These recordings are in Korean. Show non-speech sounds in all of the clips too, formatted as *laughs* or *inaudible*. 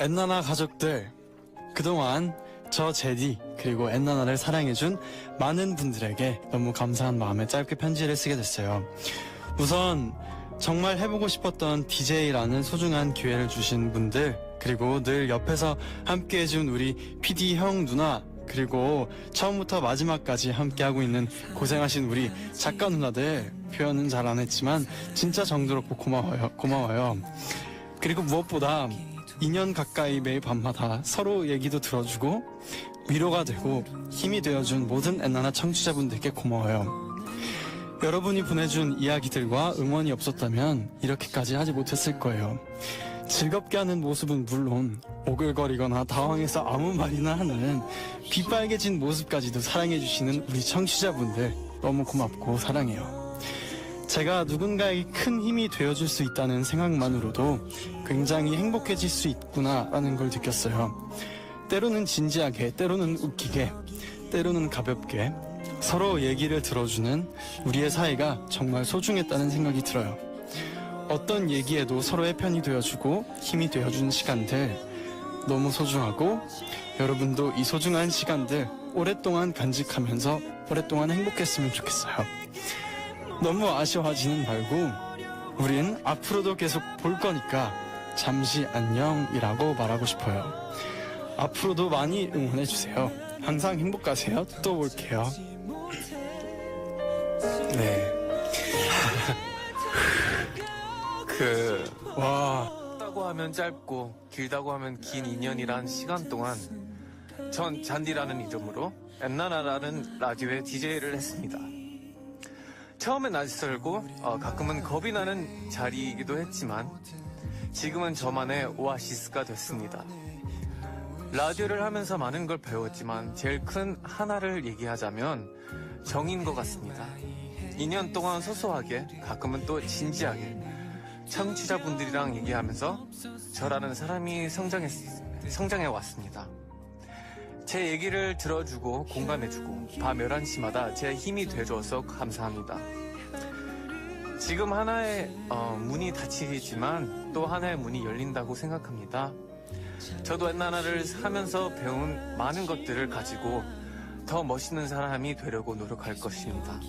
엔나나 가족들 그동안 저 제디 그리고 엔나나를 사랑해준 많은 분들에게 너무 감사한 마음에 짧게 편지를 쓰게 됐어요. 우선 정말 해보고 싶었던 DJ라는 소중한 기회를 주신 분들 그리고 늘 옆에서 함께 해준 우리 PD 형 누나 그리고 처음부터 마지막까지 함께하고 있는 고생하신 우리 작가 누나들 표현은 잘 안 했지만 진짜 정들었고 고마워요 고마워요 그리고 무엇보다 2년 가까이 매일 밤마다 서로 얘기도 들어주고 위로가 되고 힘이 되어준 모든 엔나나 청취자분들께 고마워요. 여러분이 보내준 이야기들과 응원이 없었다면 이렇게까지 하지 못했을 거예요. 즐겁게 하는 모습은 물론 오글거리거나 당황해서 아무 말이나 하는 빛빨개진 모습까지도 사랑해주시는 우리 청취자분들 너무 고맙고 사랑해요. 제가 누군가에게 큰 힘이 되어줄 수 있다는 생각만으로도 굉장히 행복해질 수 있구나라는 걸 느꼈어요. 때로는 진지하게, 때로는 웃기게, 때로는 가볍게 서로 얘기를 들어주는 우리의 사이가 정말 소중했다는 생각이 들어요. 어떤 얘기에도 서로의 편이 되어주고 힘이 되어주는 시간들 너무 소중하고 여러분도 이 소중한 시간들 오랫동안 간직하면서 오랫동안 행복했으면 좋겠어요. 너무 아쉬워하지는 말고 우린 앞으로도 계속 볼 거니까 잠시 안녕이라고 말하고 싶어요. 앞으로도 많이 응원해 주세요. 항상 행복하세요. 또 올게요. 네. *laughs* 그 와, 짧다고 하면 짧고 길다고 하면 긴 인연이란 시간 동안 전 잔디라는 이름으로 엔나나라는 라디오에 DJ를 했습니다. 처음엔 낯설고 어, 가끔은 겁이 나는 자리이기도 했지만 지금은 저만의 오아시스가 됐습니다. 라디오를 하면서 많은 걸 배웠지만 제일 큰 하나를 얘기하자면 정인 것 같습니다. 2년 동안 소소하게 가끔은 또 진지하게 청취자분들이랑 얘기하면서 저라는 사람이 성장해 왔습니다. 제 얘기를 들어주고 공감해주고 밤 11시마다 제 힘이 돼줘서 감사합니다. 지금 하나의 어, 문이 닫히지만 또 하나의 문이 열린다고 생각합니다. 저도 엔나나를 하면서 배운 많은 것들을 가지고 더 멋있는 사람이 되려고 노력할 것입니다.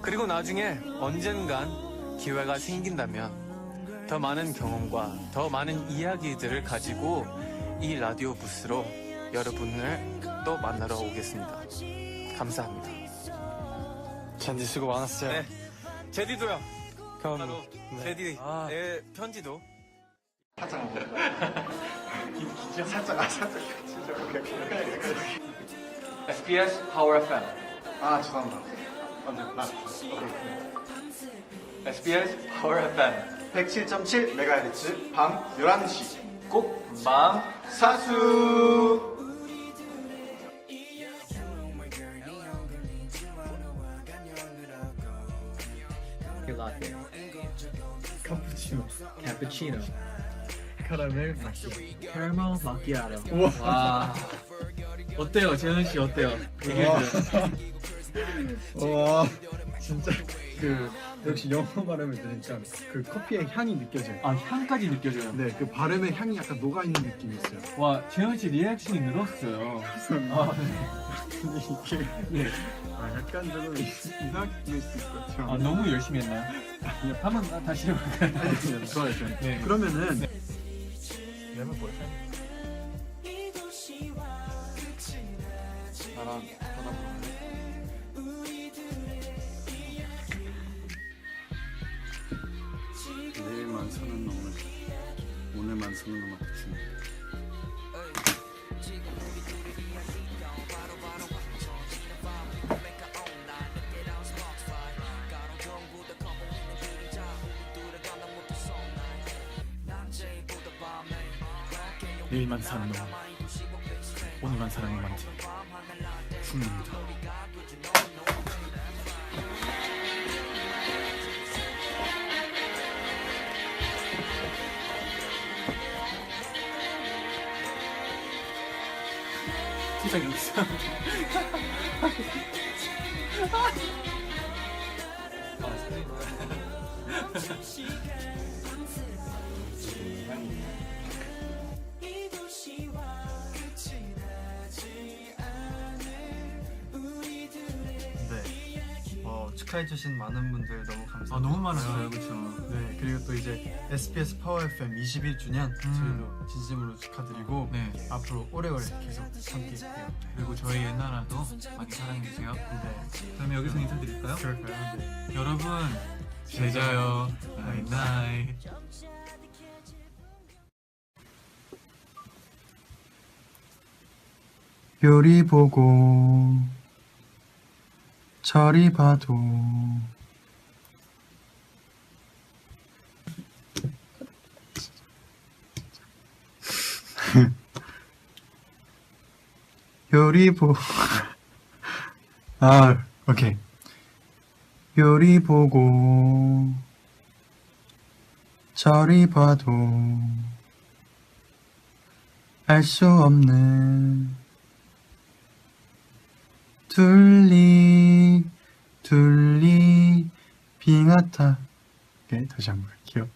그리고 나중에 언젠간 기회가 생긴다면 더 많은 경험과 더 많은 이야기들을 가지고 이 라디오 부스로 여러분을 또 만나러 오겠습니다. 감사합니다. 잔디 수고 많았어요. 네. 제디도요. 그럼 바로 네. 제디의 아. 편지도 *laughs* 살짝 아 살짝 *laughs* SBS Power FM. 아 죄송합니다 SBS Power FM. 107.7 메가헤르츠 밤 11시 꼭망 사수 카푸치노 카푸치노 카라멜 마키 카라멜 마키아토 와 어때요 재현 씨 어때요? 얘기해줘요. 와 *laughs* 진짜 그 역시 영어 발음을 들으니까 그 커피의 향이 느껴져요. 아 향까지 느껴져요 네, 그 발음의 향이 약간 녹아 있는 느낌이 있어요. 와 재현 씨 리액션이 늘었어요 아, 근데 이게 네. 아, 약간 조금 이상하게 들릴 수 있을 것 같아요. 아 너무 열심히 했나요? 한번 다- 다시 해볼까요? 네, 좋아요, 좋아요. 네. 그러면은 나랑 놈한테 주는 내일만 사는 놈 오늘만 사는 놈한테 죽는다 진짜 여기서 *laughs* 축하해 주신 많은 분들 너무 감사합니다. 아 너무 많았어요, 그렇죠. 네, 그리고 또 이제 SBS 파워 FM 21주년 저희도 진심으로 축하드리고 네. 앞으로 오래오래 계속 함께해요. 그리고 저희 옛나라도 많이 사랑해주세요. 네, 그러면 여기서 인사드릴까요? 그럴까요? 네. 여러분 잘 자요. 나잇나잇. 요리 보고 저리 봐도 요리 보 아, 오케이. 요리 보고 저리 봐도 알 수 없는 둘리 둘리 빙하타. 오케이 다시 한번 할게요.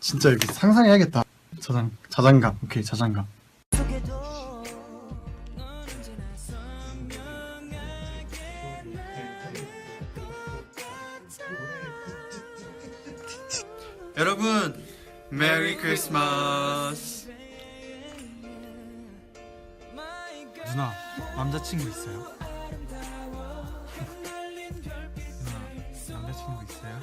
진짜 이렇게 상상해야겠다. 자장 자장감. 오케이 자장감. 여러분 메리 크리스마스 남자친구 있어요? 누나 남자친구 있어요?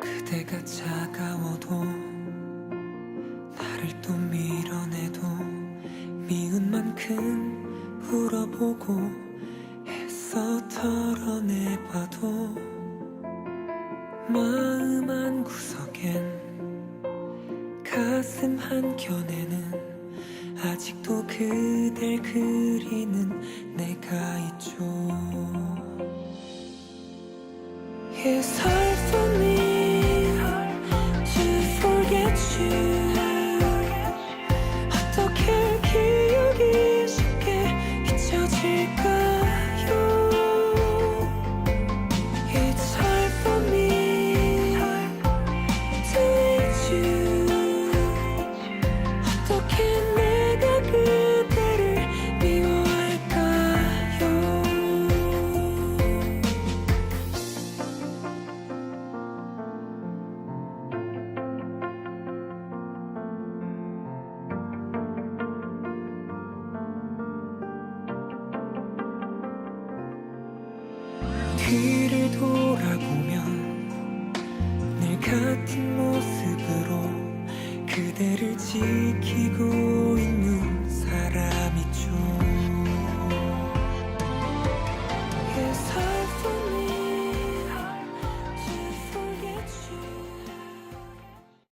그대가 차가워도 나를 또 밀어내도 미운 만큼 울어보고 애써 털어내봐도 마음 한 구석엔 가슴 한켠에는 아직도 그댈 그리는 내가 있죠. hard 지키고